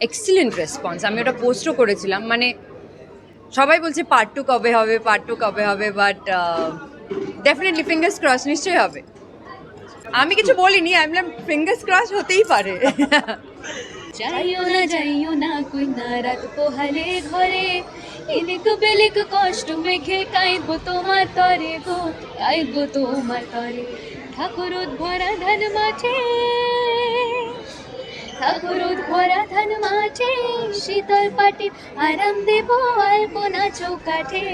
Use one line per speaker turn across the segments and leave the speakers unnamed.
Excellent response আমি ওটা পোস্টও করেছিলাম। মানে সবাই বলছে পার্ট টু কবে হবে পার্ট টু কবে হবে বাট ডেফিনেটলি ফিঙ্গার্স ক্রস নিশ্চয়ই হবে। আমি কিছু বলিনি আমি বললাম ফিঙ্গার্স ক্রস হতেই পারে।
যাইও না যাইও না কই পোহালে ঘরে। ইলিক বেলিক কষ্ট মেঘে কাইব তোমার তরে গো, কাইব তোমার তরে। ঠাকুর ভরা ধান মাঠে। ঠাকুর ভরা ধান মাঠে শীতল পাটি, আরাম দেব আলপনা চৌকাঠে।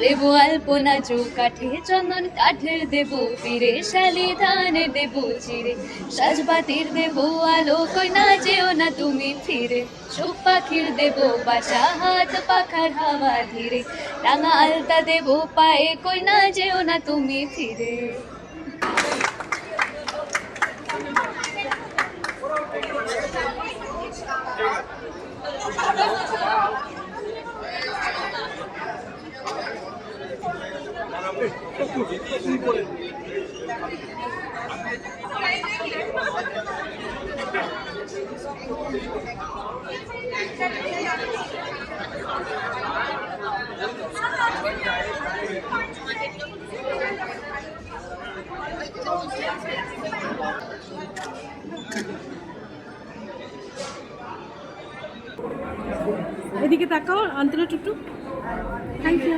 দেব আলপনা চৌকাঠে, চন্দন কাঠের দেব ফিরে শালি ধানের দেব চিরে, সাজবাতির দেব আলো কই না যেও না তুমি ফিরে সুখ পাখির দেব বাসা, হাত পাখার হাওয়া ধীরে, রাঙা আলতা দেব পায়ে কই না যেও না তুমি ফিরে।
এদিকে তাকাও আন্তরা টুটু। থ্যাংক ইউ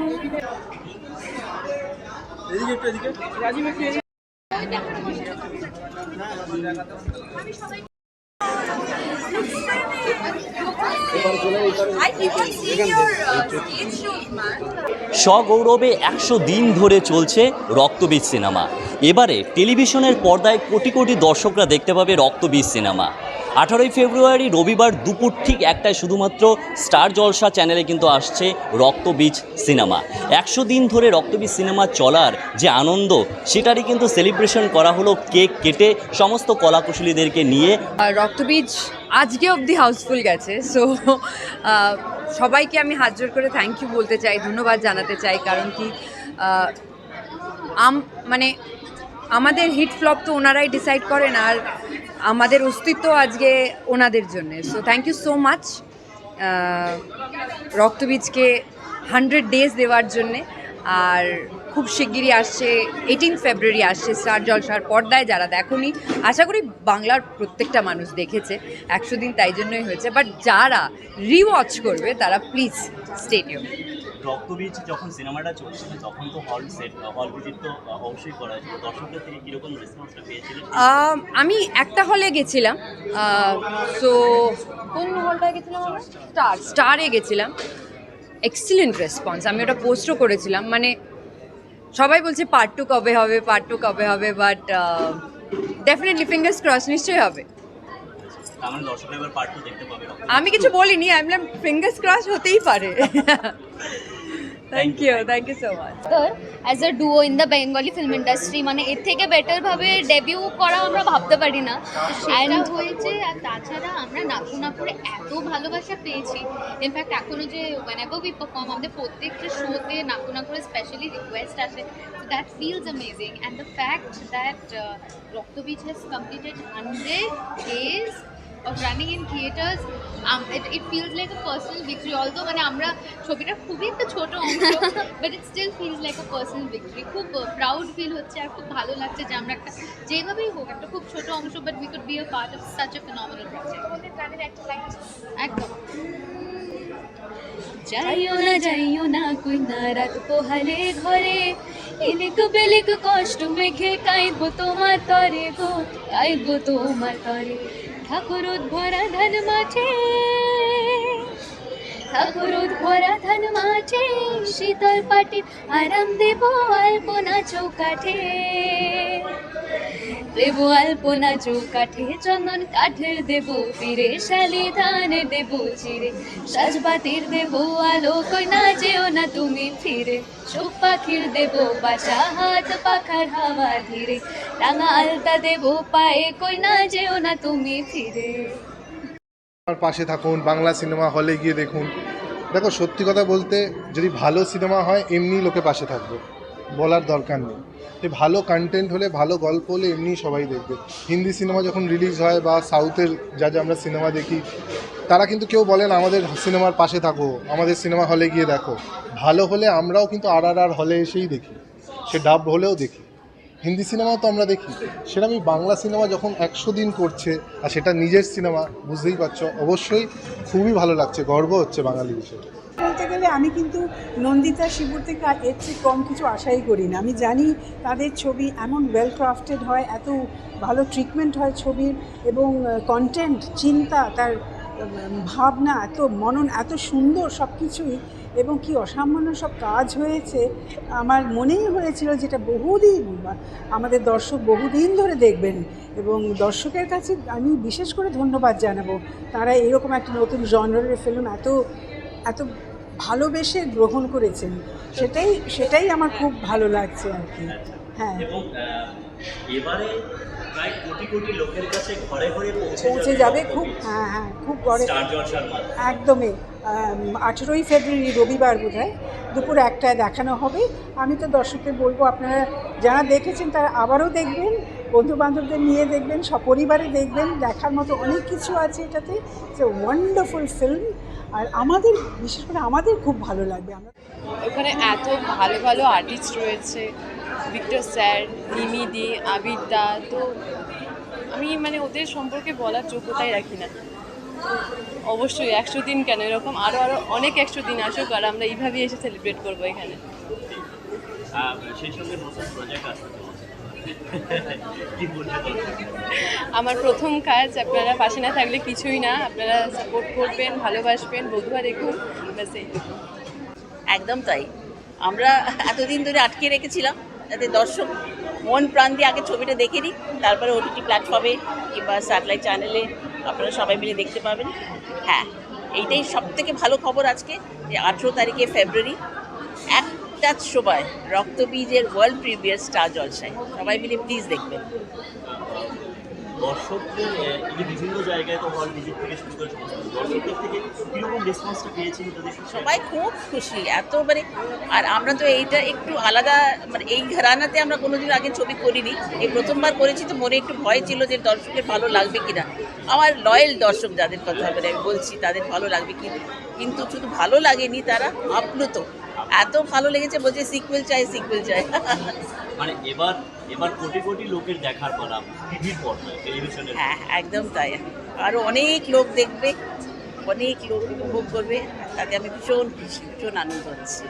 সগৌরবে একশো দিন ধরে চলছে রক্তবীজ সিনেমা। এবারে টেলিভিশনের পর্দায় কোটি কোটি দর্শকরা দেখতে পাবে রক্তবীজ সিনেমা। আঠারোই ফেব্রুয়ারি রবিবার দুপুর ঠিক একটায় শুধুমাত্র স্টার জলসা চ্যানেলে কিন্তু আসছে রক্তবীজ সিনেমা। একশো দিন ধরে রক্তবীজ সিনেমা চলার যে আনন্দ, সেটারই কিন্তু সেলিব্রেশন করা হলো কেক কেটে সমস্ত কলাকুশলীদেরকে নিয়ে।
রক্তবীজ আজকে অবধি হাউসফুল গেছে সো সবাইকে আমি হাত জোর করে থ্যাংক ইউ বলতে চাই, ধন্যবাদ জানাতে চাই, কারণ কি আম মানে আমাদের হিট ফ্লপ তো ওনারাই ডিসাইড করেন, আর আমাদের অস্তিত্ব আজকে ওনাদের জন্যে। So thank you so much রক্তবীজকে hundred days দেওয়ার জন্যে। আর খুব শিগগিরই আসছে এইটিন ফেব্রুয়ারি আসছে, স্টার জলসার পর্দায় যারা দেখনি, আশা করি বাংলার প্রত্যেকটা মানুষ দেখেছে, একশো দিন তাই জন্যই হয়েছে। বাট যারা রিওয়াচ করবে, তারা প্লিজ স্টেডিয়াম
রক্তবীজ যখন সিনেমাটা চলছিল তখন তো হল সেট হল ভিজিট তো অবশ্যই করা দর্শকদের থেকে কীরকম রেসপন্সটা পেয়েছিলেন?
আমি একটা হলে গেছিলাম। সো কোন গেছিলাম স্টার স্টারে গেছিলাম। এক্সিলেন্ট রেসপন্স আমি ওটা পোস্টও করেছিলাম। মানে সবাই বলছে পার্ট টু কবে হবে পার্ট টু কবে হবে বাট ডেফিনেটলি ফিঙ্গার্স ক্রস নিশ্চয়ই হবে।
মানে
আমি কিছু বলিনি আমি ফিঙ্গার্স ক্রস হতেই পারে। Thank you thank you so much
as a duo in the Bengali film industry মানে এর থেকে বেটার ভাবে ডেবিউ করা আমরা ভাবতে পারি না।
সেটা হয়েছে আর তাছাড়া আমরা নাচু না করে এত ভালোবাসা পেয়েছি। ইনফ্যাক্ট এখনও যে whenever we perform আমাদের প্রত্যেকটা শোতে নাকু না করে স্পেশালি রিকোয়েস্ট আসে that feels amazing and the fact that Raktabeej has completed hundred days of running in theaters um, it, it feels like a personal victory. Although মানে আমরা ছবিটা খুবই একটা ছোট অংশ but it still feels like a personal victory খুব proud feel হচ্ছে আর খুব ভালো লাগছে যে আমরা একটা যেভাবেই হোক একটা খুব ছোট অংশ but we could be a part of such a phenomenal project একদম।
যাইও না যাইও না কই না রাত পোহালে ঘরে ইলিক বেলিক কষ্ট মেঘে কাইব তোমার তরে গো কাইব তোমার তরে। ঠাকুর ভরা মাছে মাঠে ঠাকুর ভরা ধান মাঠে শীতল পাটির আরাম দেব আলপনা চৌকাঠে দেব আলপনা চৌকাঠে চন্দন কাঠের দেব ফিরে শালি ধানের দেব চিরে। সাজবাতির দেব আলো কই না যেও না তুমি ফিরে। সুখ পাখির দেব বাসা, হাত পাখার হাওয়া ধীরে। রাঙা আলতা দেব পায়ে কই না যেও না তুমি ফিরে।
আমার পাশে থাকুন, বাংলা সিনেমা হলে গিয়ে দেখুন। দেখো, সত্যি কথা বলতে যদি ভালো সিনেমা হয়, এমনি লোকে পাশে থাকবে। বলার দরকার নেই। যে ভালো কন্টেন্ট হলে, ভালো গল্প হলে এমনি সবাই দেখবে। হিন্দি সিনেমা যখন রিলিজ হয় বা সাউথের যা যা আমরা সিনেমা দেখি, তারা কিন্তু কেউ বলেন আমাদের সিনেমার পাশে থাকো, আমাদের সিনেমা হলে গিয়ে দেখো। ভালো হলে আমরাও কিন্তু আর আর আর হলে এসেই দেখি, সে ডাব হলেও দেখি। হিন্দি সিনেমাও তো আমরা দেখি। সেরকমই বাংলা সিনেমা যখন একশো দিন করছে, আর সেটা নিজের সিনেমা, বুঝতেই পারছ, অবশ্যই খুবই ভালো লাগছে, গর্ব হচ্ছে বাঙালি হিসেবে।
বলতে গেলে আমি কিন্তু নন্দিতা শিবুর থেকে এর চেয়ে কম কিছু আশাই করি না। আমি জানি তাদের ছবি এমন ওয়েল ক্রাফটেড হয়, এত ভালো ট্রিটমেন্ট হয় ছবির এবং কন্টেন্ট চিন্তা, তার ভাবনা, এত মনন, এত সুন্দর সব কিছুই এবং কি অসামান্য সব কাজ হয়েছে। আমার মনেই হয়েছিল যেটা বহুদিন আমাদের দর্শক বহুদিন ধরে দেখবেন এবং দর্শকের কাছে আমি বিশেষ করে ধন্যবাদ জানাব। তারা এরকম একটা নতুন জনরের ফিল্ম এত এত ভালোবেসে গ্রহণ করেছেন। সেটাই সেটাই আমার খুব ভালো লাগছে আর কি। হ্যাঁ।
এবারে প্রায় কোটি কোটি লোকের কাছে ঘরে ঘরে পৌঁছে
যাবে খুব হ্যাঁ হ্যাঁ খুব
মাধ্যমে
একদমই। আঠেরোই ফেব্রুয়ারি রবিবার বোধ হয় দুপুর একটায় দেখানো হবে। আমি তো দর্শকদের বলব আপনারা যারা দেখেছেন তারা আবারও দেখবেন বন্ধু বান্ধবদের নিয়ে দেখবেন সপরিবারে দেখবেন দেখার মতো অনেক কিছু আছে এটাতে। ইটস এ ওয়ান্ডারফুল ফিল্ম আর আমাদের বিশেষ করে আমাদের খুব ভালো লাগবে আমরা
ওখানে এত ভালো ভালো আর্টিস্ট রয়েছে। ভিক্টর স্যার নিমিদি আবিদ্যা তো আমি মানে ওদের সম্পর্কে বলার যোগ্যতাই রাখি না। অবশ্যই একশো দিন কেন? এরকম আরও আরও অনেক একশো দিন আসুক আর আমরা এইভাবেই এসে সেলিব্রেট করব এখানে।
সেই সঙ্গে নতুন প্রজেক্ট
আমার প্রথম কাজ, আপনারা পাশে না থাকলে কিছুই না। আপনারা সাপোর্ট করবেন, ভালোবাসবেন বধুয়া দেখুন
একদম তাই। আমরা এতদিন ধরে আটকে রেখেছিলাম, যাতে দর্শক মন প্রাণ দিয়ে আগে ছবিটা দেখে নিই তারপরে ওটিটি প্ল্যাটফর্মে কিংবা স্যাটেলাইট চ্যানেলে আপনারা সবাই মিলে দেখতে পাবেন। হ্যাঁ এইটাই সব থেকে ভালো খবর আজকে, যে আঠেরো তারিখে ফেব্রুয়ারি একটা সময় রক্তবীজের ওয়ার্ল্ড প্রিমিয়ার স্টার জলসায়। সবাই মিলে প্লিজ দেখবেন।
দর্শকদের এই বিভিন্ন জায়গায় তো হল ভিজিট থেকে শুরু করে দর্শকদের থেকে কীরকম রেসপন্সটা পেয়েছেন
সবাই খুব খুশি। এত মানে আর আমরা তো এইটা একটু আলাদা মানে এই ঘরানাতে আমরা কোনোদিন আগে ছবি করিনি। এই প্রথমবার করেছি তো মনে একটু ভয় ছিল যে দর্শকের ভালো লাগবে কিনা। আমার লয়েল দর্শক যাদের কথা বলে আমি বলছি তাদের ভালো লাগবে কি কিন্তু শুধু ভালো লাগেনি তারা আপ্লুত। এত ভালো লেগেছে বলছে সিকুয়েল চাই সিকুয়েল চাই।
মানে এবার এবার কোটি কোটি লোকের দেখার পালা টিভির পর্দায়
হ্যাঁ একদম তাই। আরও অনেক লোক দেখবে অনেক লোক উপভোগ করবে তাতে আমি ভীষণ খুশি ভীষণ আনন্দ হচ্ছে।